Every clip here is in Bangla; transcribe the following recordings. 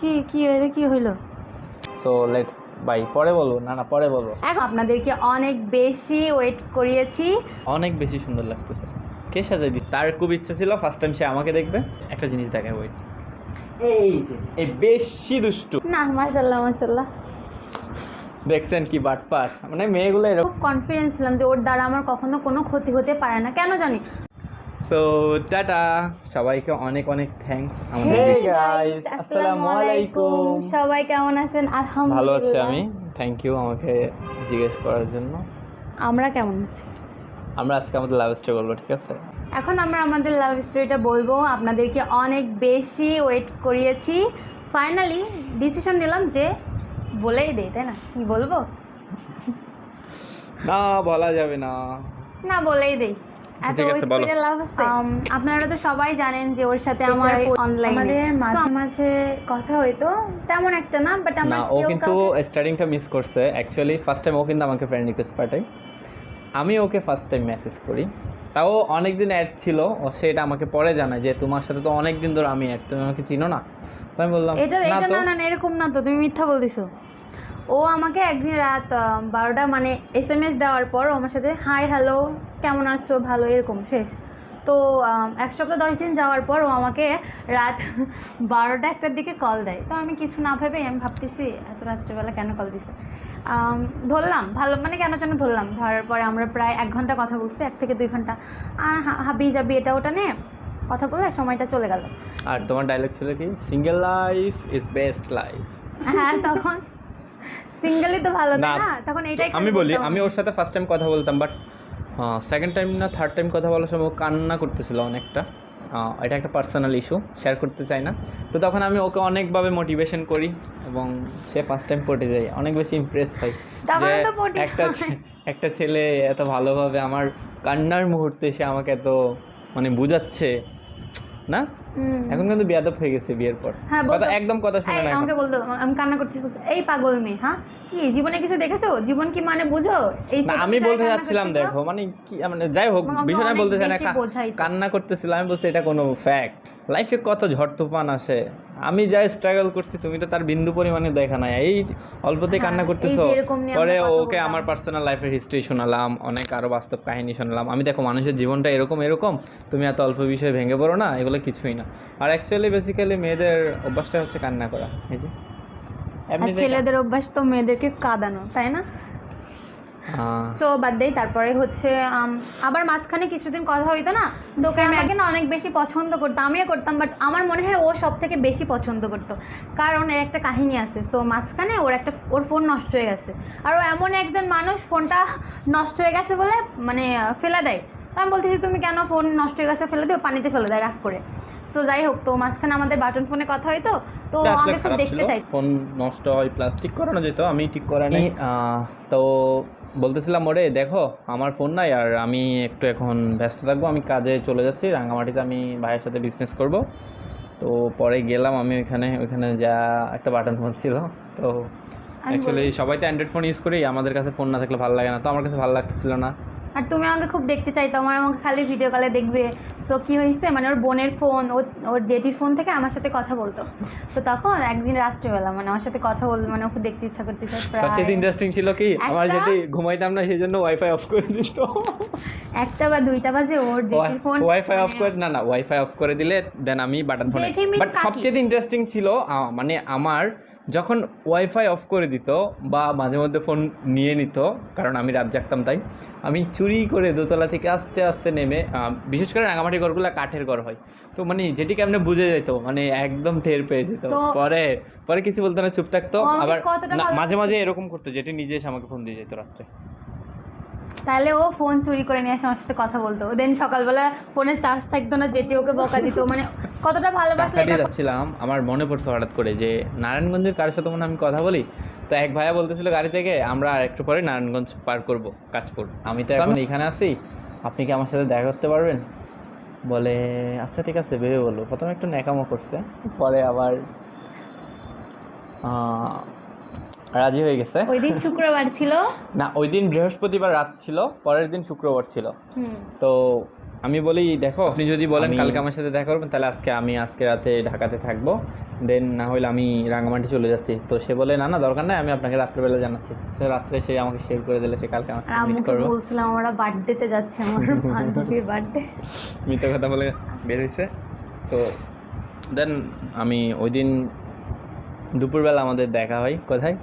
কি কি এটা কি হইল? সো লেটস বাই পরে বলব না না পরে বলব। এখন আপনাদেরকে অনেক বেশি ওয়েট করিয়েছি। অনেক বেশি সুন্দর লাগতেছে। কে সাজাই দি তার খুব ইচ্ছা ছিল ফার্স্ট টাইম সে আমাকে দেখবে। একটা জিনিস দেখায় ওয়েট এই যে এই বেশি দুষ্টু। না মাশাল্লাহ মাশাল্লাহ দেখছেন কি বাটপার? মানে মেয়েগুলো এরকম খুব কনফিডেন্স ছিলাম যে ওর দ্বারা আমার কখনো কোনো ক্ষতি হতে পারে না। কেন জানি? So tata. সবাইকে অনেক অনেক থ্যাঙ্কস আমাদের Hey আসসালামু আলাইকুম। সবাই কেমন আছেন? আলহামদুলিল্লাহ। ভালো আছি আমি। থ্যাংক ইউ আমাকে জিজ্ঞেস করার জন্য। আমরা কেমন আছি? আমরা আজকে আমাদের লাভ স্টোরি বলব ঠিক আছে? এখন আমরা আমাদের লাভ স্টোরিটা বলব। আপনাদেরকে অনেক বেশি ওয়েট করিয়েছি। ফাইনালি ডিসিশন নিলাম যে বলেই দেই তাই না? কি বলব? না বলা যাবে না। না বলেই দেই। ঠিক আছে, বলো। করে লাভ আছে Um, আপনারা তো সবাই জানেন যে ওর সাথে আমার অনলাইন আমাদের মাঝে মাঝে কথা হইতো তেমন একটা না বাট আমরা ও কিন্তু স্টার্টিংটা মিস করছে। অ্যাকচুয়ালি ফার্স্ট টাইম ও কিন্তু আমাকে ফ্রেন্ড রিকোয়েস্ট পাঠায়। আমি ওকে ফার্স্ট টাইম মেসেজ করি। তাও অনেক দিন অ্যাড ছিল ও সেটা আমাকে পরে জানায় যে তোমার সাথে তো অনেক দিন ধরে আমি অ্যাড তুমি আমাকে চিনো না? তো আমি বললাম এটা না না, এরকম না তো তুমি মিথ্যা বলতেছো। ও আমাকে একদিন রাত বারোটা মানে এস এম এস দেওয়ার পর ও আমার সাথে হাই হ্যালো কেমন আছো? ভালো এরকম শেষ। তো এক সপ্তাহ দশ দিন যাওয়ার পর ও আমাকে রাত বারোটা একটার দিকে কল দেয়। তো আমি কিছু না ভেবে আমি ভাবতেছি এত রাত্রিবেলা কেন কল দিছে? ধরলাম ভালো মানে কেন যেন ধরলাম। ধরার পরে আমরা প্রায় এক ঘণ্টা কথা বলছি এক থেকে দুই ঘণ্টা। আর হাবি যাবি এটা ওটা নিয়ে কথা বলে সময়টা চলে গেল। আর তোমার ডায়লগ ছিল কি? Single life is best life হ্যাঁ তখন সিঙ্গেলই তো ভালো না, তখন এটাই আমি বলি আমি ওর সাথে ফার্স্ট টাইম কথা বলতাম বাট সেকেন্ড টাইম না থার্ড টাইম কথা বলার সময় কান্না করতেছিল অনেকটা। এটা একটা পার্সোনাল ইস্যু শেয়ার করতে চাই না। তো তখন আমি ওকে অনেকভাবে মোটিভেশন করি এবং সে ফার্স্ট টাইম পটে যায়। অনেক বেশি ইমপ্রেস হয় যে একটা হয়। একটা ছেলে এত ভালোভাবে আমার কান্নার মুহূর্তে সে আমাকে এত মানে বুঝাচ্ছে না? এখন কিন্তু বিয়াদব হয়ে গেছে বিয়ের পর। হ্যাঁ, কথা একদম কথা শুনে এই, না আমাকে বলতো আমি কান্না করতেছি এই পাগল মেয়ে হ্যাঁ? কি জীবনে কিছু দেখেছ? জীবন কি মানে বুঝো? এই আমি বলতে যাচ্ছিলাম দেখো মানে কি মানে যাই হোক বিষয় বিষয়টা বলতে চাই না। কান্না করতেছিলাম আমি বলছি এটা কোনো ফ্যাক্ট লাইফে কত ঝড় তুফান আসে? আমি যাই স্ট্রাগল করছি তুমি তো তার বিন্দু পরিমাণে দেখা নাই। এই অল্পতেই হ্যাঁ, কান্না করতেছো। পরে ওকে আমার পার্সোনাল লাইফের হিস্ট্রি শোনালাম অনেক আরও বাস্তব কাহিনী শোনালাম। আমি দেখো মানুষের জীবনটা এরকম এরকম তুমি এত অল্প বিষয়ে ভেঙে পড়ো না এগুলো কিছুই না। আর অ্যাকচুয়ালি বেসিক্যালি মেয়েদের অভ্যাসটা হচ্ছে কান্না করা এই যে। ছেলেদের অভ্যাস তো মেয়েদেরকে কাঁদানো তাই না? সো বাদ দেই তারপরে হচ্ছে আবার মাঝখানে কিছুদিন কথা হইতো না তো ওকে আমাকে না অনেক বেশি পছন্দ করতো আমিও করতাম বাট আমার মনে হয় ও সব থেকে বেশি পছন্দ করতো। কারণ এর একটা কাহিনী আছে সো মাঝখানে ওর একটা ওর ফোন নষ্ট হয়ে গেছে। আর ও এমন একজন মানুষ ফোনটা নষ্ট হয়ে গেছে বলে মানে ফেলে দেয়। আমি বলতেছি তুমি কেন ফোন নষ্ট হয়ে গেছে ফেলে দিও পানিতে ফেলে দেয় রাগ করে। সো যাই হোক তো মাঝখানে আমাদের বাটন ফোনে কথা হইতো তো আমাকে খুব দেখতে চাই ফোন নষ্ট হয় প্লাস ঠিক করানো যেত আমি ঠিক করা নেই। তো বলতেছিলাম ওরে দেখো আমার ফোন নাই আর আমি একটু এখন ব্যস্ত থাকব। আমি কাজে চলে যাচ্ছি রাঙ্গামাটিতে আমি ভাইয়ের সাথে বিজনেস করব। তো পরে গেলাম আমি ওইখানে ওইখানে যা একটা বাটন ফোন ছিল। তো অ্যাকচুয়ালি সবাই তো অ্যান্ড্রয়েড ফোন ইউজ করি আমাদের কাছে ফোন না থাকলে ভালো লাগে না। তো আমার কাছে ভালো লাগতেছিল না। আর তুমি আমাকে খুব দেখতে চাইতো আমার আমাকে খালি ভিডিও কলে দেখবে। সো কি হয়েছে? মানে ওর বোনের ফোন ওর ওর জেঠির ফোন থেকে আমার সাথে কথা বলতো। তো তখন একদিন রাত্রেবেলা মানে আমার সাথে কথা বলতো মানে ওকে দেখতে ইচ্ছা করতেছে সবচেয়ে ইন্টারেস্টিং ছিল কি? আমার যেটি ঘুমাইতাম না সেই জন্য ওয়াইফাই অফ করে দিত। একটা বা দুইটা বাজে ওর জেঠির ফোন ওয়াইফাই অফ করে না না ওয়াইফাই অফ করে দিলে দেন আমি বাটন ফোনে বাট সবচেয়ে ইন্টারেস্টিং ছিল মানে আমার যখন ওয়াইফাই অফ করে দিত বা মাঝে মধ্যে ফোন নিয়ে নিত কারণ আমি রাত জাগতাম তাই আমি চুরি করে দোতলা থেকে আস্তে আস্তে নেমে বিশেষ করে রাঙামাটি ঘরগুলো কাঠের ঘর হয়। তো মানে যেটি কেমনে বুঝে যেত মানে একদম টের পেয়ে যেত। পরে পরে কিছু বলতো না চুপ থাকতো আবার না, মাঝে মাঝে এরকম করতো যেটি নিজে এসে আমাকে ফোন দিয়ে যেত রাত্রে। তাহলে ও ফোন চুরি করে নিয়ে এসে আমার সাথে কথা বলতো। দেন সকালবেলা ফোনে চার্জ থাকতো না যেটি ওকে বকা দিত। মানে কতটা ভালোবাসলে এটা যাচ্ছিলাম আমার মনে পড়ছে হঠাৎ করে যে নারায়ণগঞ্জের কারোর সাথে মনে আমি কথা বলি? তো এক ভাইয়া বলতেছিল গাড়ি থেকে আমরা আর একটু পরে নারায়ণগঞ্জ পার করব কাজপুর আমি তো এখন এখানে আছি আপনি কি আমার সাথে দেখা করতে পারবেন? বলে আচ্ছা ঠিক আছে ভেবে বলো। প্রথমে একটু ন্যাকামো করছে পরে আবার আহ, রাজি হয়ে গেছে। ওই দিন শুক্রবার ছিল? না ওই দিন বৃহস্পতিবার রাত ছিল পরের দিন শুক্রবার ছিল। তো আমি বলি দেখো আপনি যদি বলেন কালকে আমার সাথে দেখা করবেন তাহলে আজকে আমি আজকে রাতে ঢাকাতে থাকব। দেন না হলে আমি রাঙামাটি চলে যাচ্ছি। তো সে বলে না না দরকার নাই আমি আপনাকে রাত্রেবেলা জানাচ্ছি। সে রাত্রে সে আমাকে শেয়ার করে দিলে সে কালকে আমার সাথে মিট করব। বলছিলাম আমরা বার্থডেতে যাচ্ছি আমার বান্ধবীর বার্থডে। মিথ্যা কথা বলে বের হয়েছে তো দেন আমি ওই দিন দুপুরবেলা আমাদের দেখা হয় কোথায়?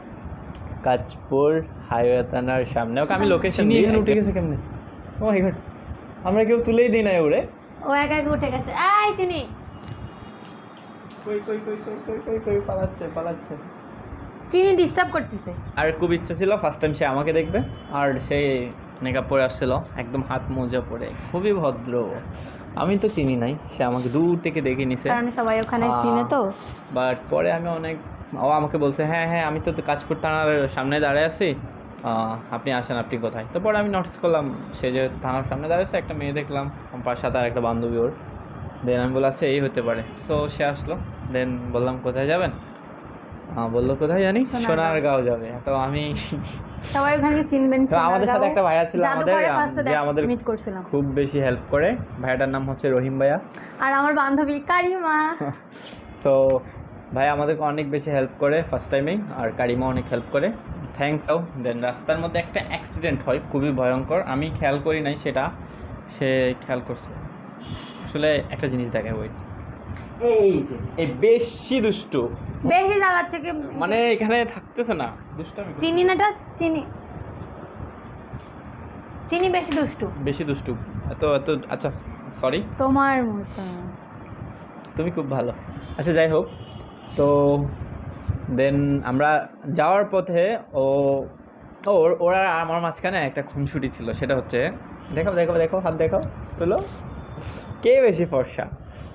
কাজপুর হাইওয়ে থানার সামনে। ওকে আমি লোকেশন চিনি দিয়ে এখানে উঠে গেছে কেমনে? ও মাই গড আমরা কেউ তুলেই দিই না ওরে ও একা একা উঠে গেছে। এই চিনি। কই কই কই কই কই কই কই পালাচ্ছে পালাচ্ছে। চিনি ডিস্টার্ব করতেছে। আর খুব ইচ্ছা ছিল ফার্স্ট টাইম সে আমাকে দেখবে আর সে মেকআপ পরে আসছিল একদম হাত মোজা পরে। খুবই ভদ্র। আমি তো চিনি নাই সে আমাকে দূর থেকে দেখে নিছে। কারণ সবাই ওখানে চিনে তো। বাট পরে আমি অনেক ও আমাকে বলছে হ্যাঁ হ্যাঁ আমি তো কাজপুর থানার সামনে দাঁড়িয়ে আছি। আপনি আসেন আপনি কোথায়? তো পরে আমি নোটিস করলাম সে যেহেতু থানার সামনে দাঁড়িয়েছে একটা মেয়ে দেখলাম আমার সাথে আর একটা বান্ধবী ওর। দেন আমি বললাম আচ্ছা এই হতে পারে। সো সে আসলো। দেন বললাম কোথায় যাবেন? বলল কোথায় জানি? সোনারগাঁও। সোনারগাঁও যাবে। তো আমি সবাই ওখানে চিনবেন তো আমাদের সাথে একটা ভাইয়া ছিল আমাদের যে আমাদের মিট করছিলাম। খুব বেশি হেল্প করে। ভাইয়াটার নাম হচ্ছে রহিম ভাইয়া। আর আমার বান্ধবী কারিমা। সো ভাই আমাদেরকে অনেক বেশি হেল্প করে ফার্স্ট টাইমেই আর কারিমা অনেক হেল্প করে। থ্যাংকস আও দেন রাস্তার মধ্যে একটা অ্যাক্সিডেন্ট হয় খুবই ভয়ঙ্কর। আমি খেয়াল করি নাই সেটা সে খেয়াল করছে। আসলে একটা জিনিস দেখে ওই এই যে এই বেশি দুষ্টু। বেশি জ্বালাচ্ছে কি? মানে এখানে থাকতেছে না। দুষ্টামি চিনি নাটা চিনি। চিনি বেশি দুষ্টু। বেশি দুষ্টু। এত এত আচ্ছা সরি তোমার মতো। তুমি খুব ভালো। আচ্ছা যাই হোক। তো দেন আমরা যাওয়ার পথে ও ওর- ওরা আমার মাঝখানে একটা খুনসুটি ছিল, সেটা হচ্ছে, দেখো দেখো দেখো, হাত দেখো, তুলো। কে বেশি ফর্সা?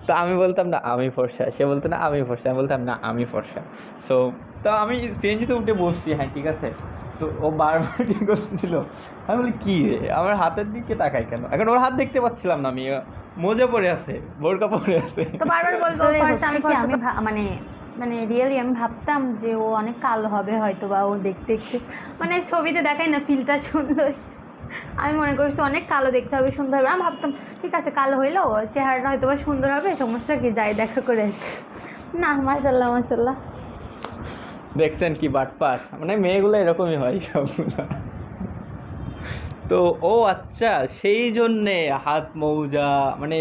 তো আমি বলতাম না, আমি ফর্সা। সে বলতো না, আমি ফর্সা। আমি বলতাম না, আমি ফর্সা। সো তো আমি সিএনজিতে উঠে বসছি হ্যাঁ ঠিক আছে। তো ও বারবার কি করতেছিল? আমি বলি, কী রে? আমার হাতের দিকে তাকাই কেন? এখন ওর হাত দেখতে পাচ্ছিলাম না আমি মোজা পরে আছে, বোরকা পরে আছে। মানে মানে রিয়েলি আমি ভাবতাম যে ও অনেক কালো হবে হয়তো বা ও দেখতে একটু মানে ছবিতে দেখাই না, ফিলটা সুন্দর আমি মনে করছি অনেক কালো দেখতে হবে, সুন্দর হবে। আমি ভাবতাম, ঠিক আছে, কালো হইলেও চেহারাটা হয়তো বা সুন্দর হবে, সমস্যা কি? যাই দেখা করে। না মাসাল্লাহ মাসাল্লাহ দেখছেন কি বাটপার? মানে মেয়েগুলো এরকমই হয় সবগুলো। তো, ও আচ্ছা সেই জন্যে হাত মৌজা মানে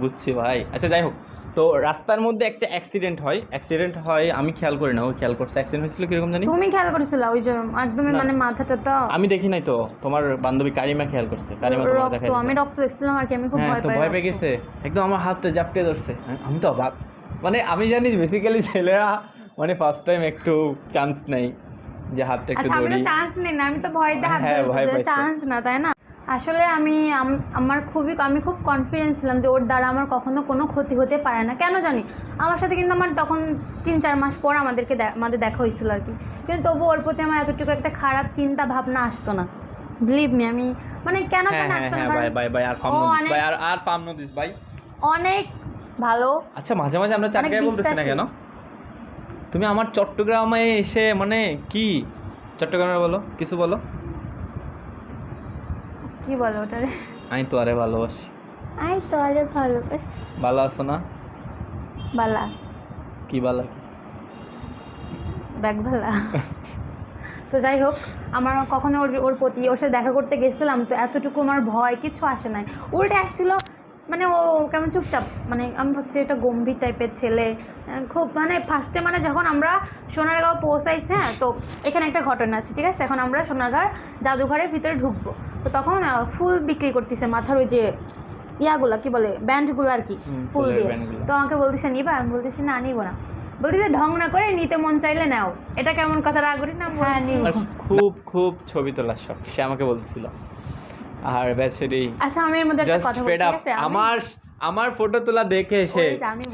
বুঝছি ভাই। আচ্ছা যাই হোক। তো রাস্তার মধ্যে একটা অ্যাক্সিডেন্ট হয়। অ্যাক্সিডেন্ট হয় আমি খেয়াল করি না ও খেয়াল করছে। অ্যাক্সিডেন্ট হয়েছিল কীরকম জানি? তুমি খেয়াল করেছিল? ওই যে একদমই মানে মাথাটা তো আমি দেখি নাই তো। তোমার বান্ধবী কারিমা খেয়াল করছে। কারিমা তোমার দেখা আমি রক্ত দেখছিলাম আর কি আমি খুব হ্যাঁ ভয় তো পাই ভয় পেয়ে গেছে। একদম আমার হাতটা জাপটে ধরছে। হ্যাঁ, আমি তো অবাক। মানে আমি জানি বেসিক্যালি ছেলেরা মানে ফার্স্ট টাইম একটু চান্স নেই যে হাতটা একটু আচ্ছা আমি তো ধরি। চান্স নিই না আমি তো হাত হ্যাঁ, ভয় পাইছে। চান্স না তাই না? আসলে আমি আমার খুবই আমি খুব কনফিডেন্স ছিলাম যে ওর দ্বারা আমার কখনো কোনো ক্ষতি হতে পারে না। কেন জানি? আমার সাথে কিন্তু আমার তখন তিন চার মাস পর আমাদেরকে আমাদের দেখা হয়েছিল আর কি। কিন্তু তবু ওর প্রতি আমার এতটুকু একটা খারাপ চিন্তা ভাবনা আসতো না। বিলিভ মি আমি মানে কেন হ্যাঁ জানি হ্যাঁ আসতো না? হ্যাঁ ভাই ভাই ভাই আর ফার্ম অনেক- ভাই আর আর ফার্ম নদিস ভাই। অনেক ভালো আচ্ছা মাঝে মাঝে আমরা চাটগাঁয়ে বলতেছি না। কেন? তুমি আমার চট্টগ্রামে এসে মানে কি? চট্টগ্রামে বলো কিছু বলো। কি বলো ওটারে? আমি তো আরে ভালোবাসি। আই তো আরে ভালোবাসি। বেশ ভালো আছো না? বালা। কি ভালো কি? ব্যাগ ভালা তো যাই হোক আমার কখনো ওর ওর প্রতি ওর সাথে দেখা করতে গেছিলাম তো এতটুকু আমার ভয় কিছু আসে নাই। উল্টে আসছিল মানে ও কেমন চুপচাপ মানে আমি ভাবছি এটা গম্ভীর টাইপের ছেলে খুব মানে ফার্স্টে মানে যখন আমরা সোনারগাঁও পৌঁছাইছি হ্যাঁ তো এখানে একটা ঘটনা আছে ঠিক আছে? এখন আমরা সোনারগাঁও জাদুঘরের ভিতরে ঢুকবো। তো তখন ফুল বিক্রি করতেছে মাথার ওই যে ইয়াগুলা কি বলে ব্যান্ডগুলো আর কি ফুল দিয়ে। তো আমাকে বলতেছে নিবা? আমি বলতেছি না নিবো না। বলতেছে ঢং না করে নিতে মন চাইলে নাও। এটা কেমন কথা? রাগ করি না হ্যাঁ নিব। খুব খুব ছবি তোলার শখ সে আমাকে বলছিল আর বেচারি আচ্ছা আমি এর মধ্যে একটা কথা বলি ঠিক আছে? আমি- আমার আমার ফটো তোলা দেখে সে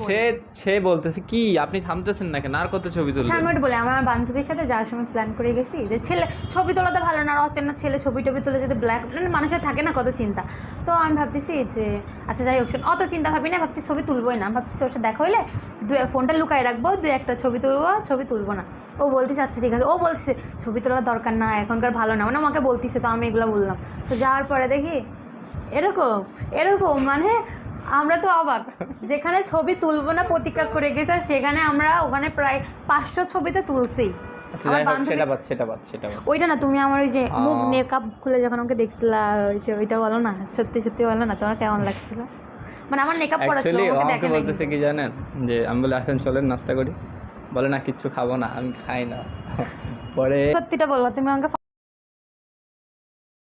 সে সে বলতেছে কি? আপনি থামতেছেন না কেন? আর কত ছবি আচ্ছা আমি তুলবেন বলি আমার বান্ধবীর সাথে যাওয়ার সময় প্ল্যান করে গেছি যে ছেলে ছবি তোলাতে ভালো না আর অচেনা ছেলে ছবি টবি তুলে যদি ব্ল্যাক মানে মানুষের থাকে না কত চিন্তা। তো আমি ভাবতেছি যে আচ্ছা যাই হোক অত চিন্তা ভাবি না ভাবছি ছবি তুলবোই না। ভাবতেছি ওর সাথে দেখা হইলে দু ফোনটা লুকায় রাখব দু একটা ছবি তুলবো ছবি তুলবো না। ও বলতেছে আচ্ছা ঠিক আছে। ও বলছে ছবি তোলার দরকার না এখনকার ভালো না। মানে আমাকে বলতেছে তো আমি এগুলো বললাম। তো যাওয়ার পরে দেখি এরকম এরকম মানে আমরা তো অবাক। যেখানে ছবি তুলবো না প্রতিজ্ঞা করে গেছে সেখানে আমরা ওখানে প্রায় পাঁচশো ছবিতে তুলছি। আচ্ছা ওইটা না তুমি আমার ওই যে মুখ মেকআপ খুলে যখন আমাকে দেখছিলা ওই যে ওইটা বলো না সত্যি সত্যি বলো না তোমার কেমন লাগছিল? মানে আমার মেকআপ করা ছিল আমাকে বলতেছে কি জানেন? যে আমি বলে আসেন চলেন নাস্তা করি। বলে না কিচ্ছু খাব না আমি খাই না। পরে সত্যিটা বলব তুমি আমাকে